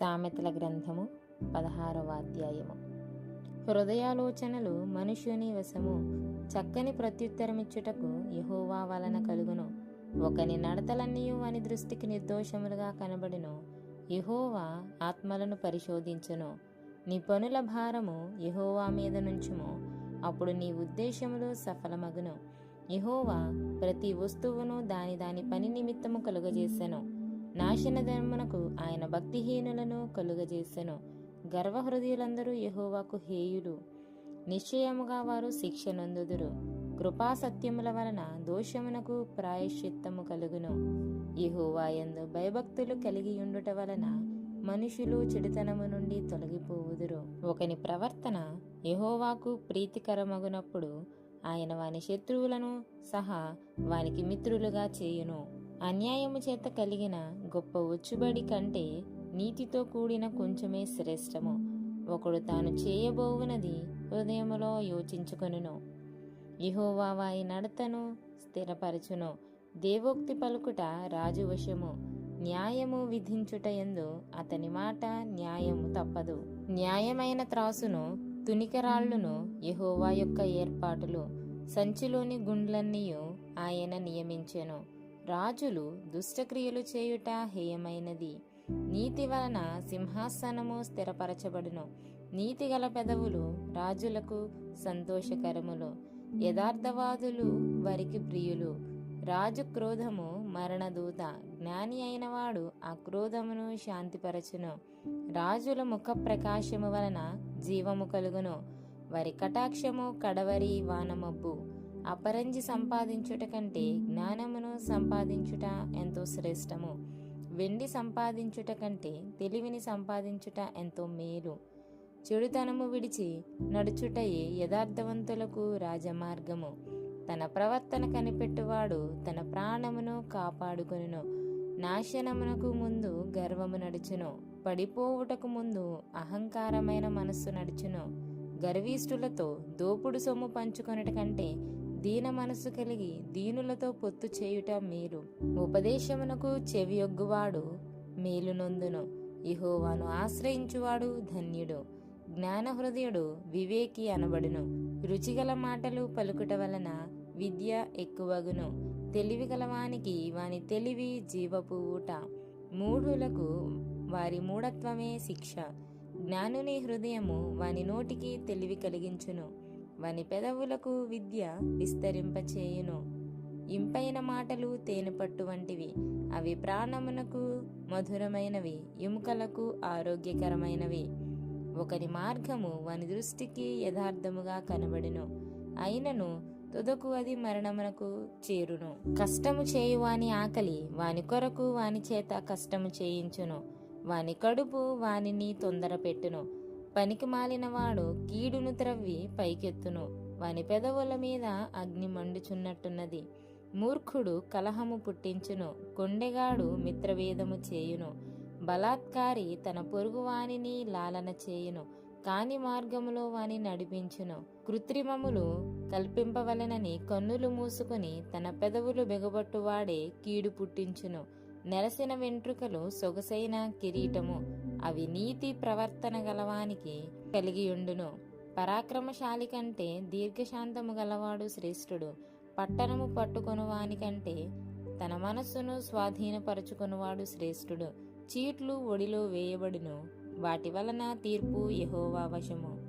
సామెతల గ్రంథము పదహారవ అధ్యాయము. హృదయాలోచనలు మనుష్యుని వశము చక్కని ప్రత్యుత్తరమిచ్చుటకు యహోవా వలన కలుగును. ఒకని నడతలన్నీ వాని దృష్టికి నిర్దోషములుగా కనబడును. యహోవా ఆత్మలను పరిశోధించును. నీ పనుల భారము యహోవా మీద నుంచుము. అప్పుడు నీ ఉద్దేశములు సఫలమగును. యహోవా ప్రతి వస్తువును దాని దాని పని నిమిత్తము కలుగజేసెను. నాశనధర్మునకు ఆయన భక్తిహీనులను కలుగజేసెను. గర్వహృదయులందరూ యహోవాకు హేయులు. నిశ్చయముగా వారు శిక్ష నొందుదురు కృపా సత్యముల వలన దోషమునకు ప్రాయశ్చిత్తము కలుగును. యహోవాయందు భయభక్తులు కలిగి ఉండుట వలన మనుషులు చెడుతనము నుండి తొలగిపోవుదురు. ఒకని ప్రవర్తన యహోవాకు ప్రీతికరమగునప్పుడు ఆయన వాని శత్రువులను సహా వానికి మిత్రులుగా చేయును. అన్యాయము చేత కలిగిన గొప్ప ఒచ్చుబడి కంటే నీతితో కూడిన కొంచెమే శ్రేష్టము. ఒకడు తాను చేయబోవునది హృదయములో యోచించుకొనును. యహోవా వారి నడతను స్థిరపరచును. దేవోక్తి పలుకుట రాజు వశము న్యాయము విధించుట ఎందు అతని మాట న్యాయము తప్పదు. న్యాయమైన త్రాసును తునికరాళ్ళును యహోవా యొక్క ఏర్పాటులు సంచిలోని గుండ్లన్నీయు ఆయన నియమించెను. రాజులు దుష్టక్రియలు చేయుట హేయమైనది. నీతి వలన సింహాసనము స్థిరపరచబడును. నీతిగల పెదవులు రాజులకు సంతోషకరములు. యథార్థవాదులు వారికి ప్రియులు. రాజు క్రోధము మరణదూత. జ్ఞాని అయినవాడు ఆ క్రోధమును శాంతిపరచును. రాజుల ముఖ ప్రకాశము వలన జీవము కలుగును. వారి కటాక్షము కడవరి వానమబ్బు. అపరంజి సంపాదించుట కంటే జ్ఞానము సంపాదించుట ఎంతో శ్రేష్టము. వెండి సంపాదించుట కంటే తెలివిని సంపాదించుట ఎంతో మేలు. చెడుతనము విడిచి నడుచుటయే యథార్థవంతులకు రాజమార్గము. తన ప్రవర్తన కనిపెట్టువాడు తన ప్రాణమును కాపాడుకొనును. నాశనమునకు ముందు గర్వము నడుచును. పడిపోవుటకు ముందు అహంకారమైన మనస్సు నడుచును. గర్వీష్ఠులతో దోపుడు సొమ్ము పంచుకొనుట కంటే దీన మనస్సు కలిగి దీనులతో పొత్తు చేయుట మేలు. ఉపదేశమునకు చెవియొగ్గువాడు మేలునొందును. ఇహోవాను ఆశ్రయించువాడు ధన్యుడు. జ్ఞాన హృదయుడు వివేకి అనబడును. రుచిగల మాటలు పలుకుట వలన విద్య ఎక్కువగును. తెలివి గలవానికి వాని తెలివి జీవపు ఊట మూఢులకు వారి మూఢత్వమే శిక్ష. జ్ఞానుని హృదయము వాని నోటికి తెలివి కలిగించును. వని పెదవులకు విద్య విస్తరింపచేయును. ఇంపైన మాటలు తేనెపట్టు వంటివి. అవి ప్రాణమునకు మధురమైనవి. ఎముకలకు ఆరోగ్యకరమైనవి. ఒకరి మార్గము వాని దృష్టికి యథార్థముగా కనబడును. అయినను తుదకు అది మరణమునకు చేరును. కష్టము చేయువాని ఆకలి వాని కొరకు వాని చేత కష్టము చేయించును. వాని కడుపు వానిని తొందర పెట్టును పనికి మాలినవాడు కీడును త్రవ్వి పైకెత్తును. వాని పెదవుల మీద అగ్ని మండుచున్నట్టున్నది. మూర్ఖుడు కలహము పుట్టించును. కొండెగాడు మిత్రవేదము చేయును. బలాత్కారి తన పొరుగువానిని లాలన చేయును. కాని మార్గములో వాని నడిపించును. కృత్రిమములు కల్పింపవలనని కన్నులు మూసుకుని తన పెదవులు బెగబట్టువాడే కీడు పుట్టించును. నెలసిన వెంట్రుకలు సొగసైన కిరీటము. అవి నీతి ప్రవర్తన గలవానికి కలిగియుండును. పరాక్రమశాలి కంటే దీర్ఘశాంతము గలవాడు శ్రేష్ఠుడు. పట్టణము పట్టుకొనువానికంటే తన మనస్సును స్వాధీనపరచుకొనువాడు శ్రేష్ఠుడు. చీట్లు ఒడిలో వేయబడును. వాటి వలన తీర్పు యహోవా వశము.